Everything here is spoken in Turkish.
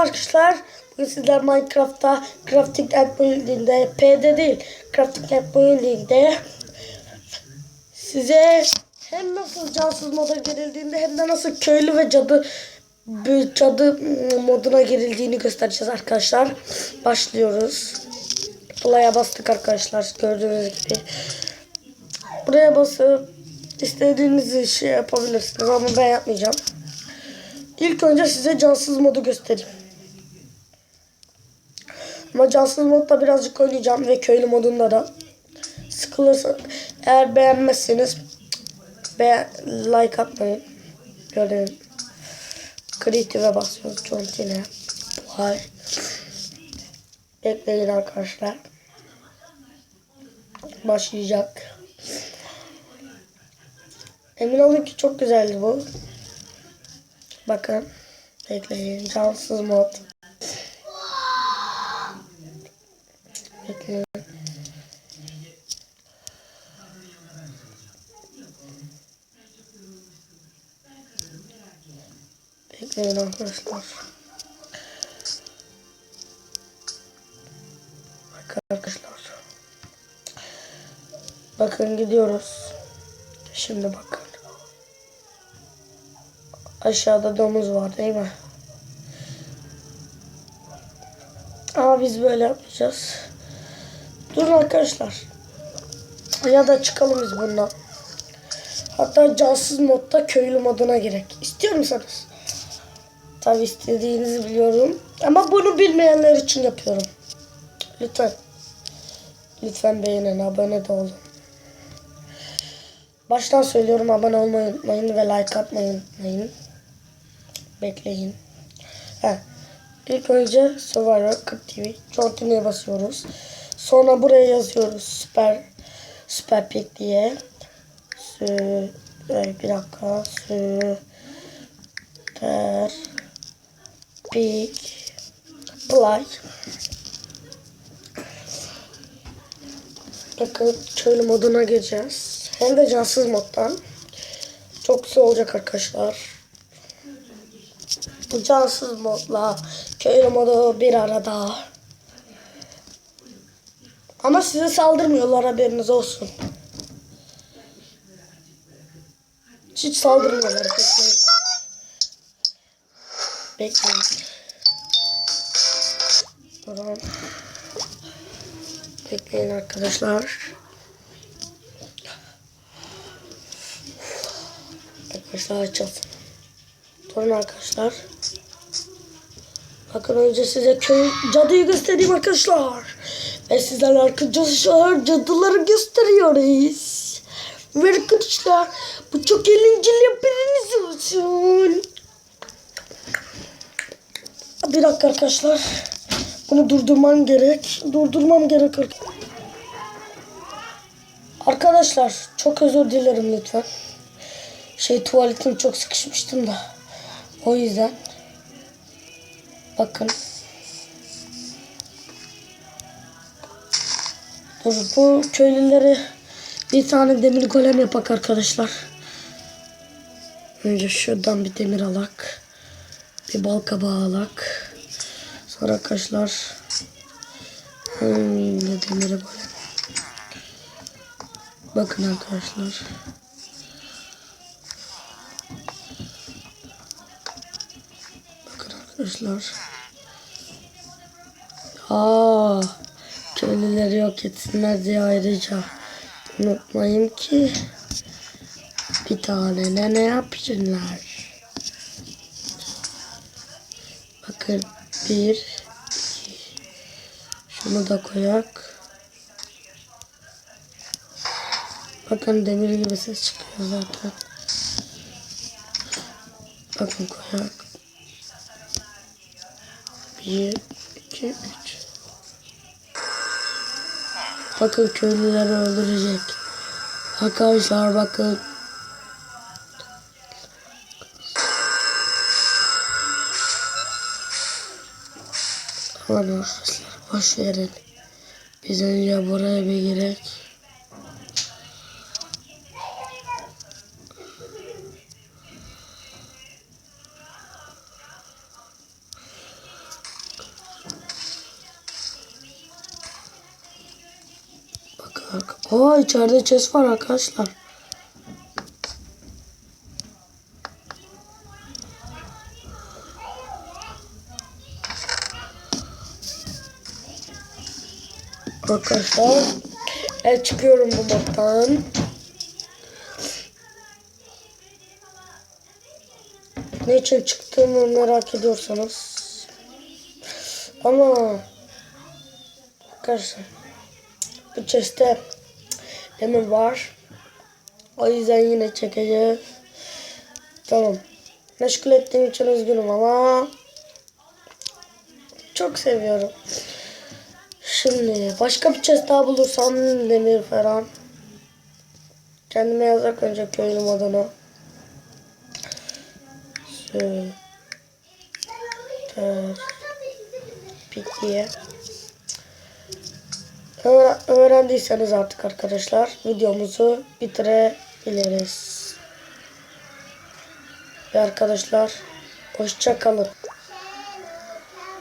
Arkadaşlar. Bugün sizler Minecraft'ta Crafting and Building'de P'de değil Crafting Building'de size hem nasıl cansız moda girildiğinde hem de nasıl köylü ve cadı cadı moduna girildiğini göstereceğiz arkadaşlar. Başlıyoruz. Play'a bastık arkadaşlar gördüğünüz gibi. Buraya basıp istediğiniz şey yapabilirsiniz ama ben yapmayacağım. İlk önce size cansız modu göstereyim. Ama modda birazcık oynayacağım ve köylü modunda da. Sıkılırsa eğer beğenmezseniz be like atmayın. Gördüğün Creative'e basıyoruz. Continue. Vay. Bekleyin arkadaşlar. Başlayacak. Emin olun ki çok güzeldi bu. Bakın. Bekleyin. Cansız mod. Bekleyin. Bekleyin arkadaşlar. Bakın arkadaşlar. Bakın gidiyoruz. Şimdi bakın. Aşağıda domuz var değil mi? Ama biz böyle yapacağız. Durun arkadaşlar. Ya da çıkalım biz bundan. Hatta cansız modda köylü moduna gerek. İstiyor musunuz? Tabi istediğinizi biliyorum. Ama bunu bilmeyenler için yapıyorum. Lütfen. Lütfen beğenin, abone de olun. Baştan söylüyorum abone olmayı unutmayın ve like atmayı unutmayın. Bekleyin. Heh. İlk önce Survivor 40 TV Continue'ye basıyoruz. Sonra buraya yazıyoruz Süper Süper Pik diye. Sü bir dakika. Süper Pik Play. Bakın köylü moduna gireceğiz. Hem de cansız moddan. Çok güzel olacak arkadaşlar. Cansız modla köylü modu bir arada. Ama size saldırmıyorlar haberiniz olsun. Hiç saldırmıyorlar. Bekleyin. Bekleyin. Durun. Bekleyin arkadaşlar. Arkadaşlar açalım. Durun arkadaşlar. Bakın önce size köy cadıyı göstereyim arkadaşlar. Ve sizlerle arkadaşlar cadıları gösteriyoruz. Ve arkadaşlar bu çok eğlenceli haberiniz olsun. Bir dakika arkadaşlar. Bunu durdurmam gerek. Durdurmam gerek. Arkadaşlar çok özür dilerim lütfen. Şey tuvaletim çok sıkışmıştım da. O yüzden. Bakın. Dur bu köylüleri bir tane demir golem yapak arkadaşlar. Önce şuradan bir demir alak. Bir bal kabağı alak. Sonra arkadaşlar. Hmm, demiri golem. Bakın arkadaşlar. Bakın arkadaşlar. Aa, köylüleri yok etsinler diye ayrıca unutmayın ki bir tane ne ne yapsınlar. Bakın bir iki şunu da koyak. Bakın demir gibi ses çıkıyor zaten. Bakın koyak. Bir, iki, üç. Bakın köylüleri öldürecek. Arkadaşlar bakın. Aman arkadaşlar boş verin. Biz önce buraya bir girek. Bak, o içeride chest var arkadaşlar. Arkadaşlar evet, çıkıyorum bu moddan. Ne için çıktığımı merak ediyorsanız. Ama arkadaşlar bu chest'te demir var. O yüzden yine çekeceğiz. Tamam. Meşgul ettiğim için üzgünüm ama çok seviyorum. Şimdi başka bir chest daha bulursam demir falan. Kendime yazak önce köylü modunu. Süper. Pik diye. Öğren- öğrendiyseniz artık arkadaşlar videomuzu bitirebiliriz. Ve arkadaşlar hoşça kalın.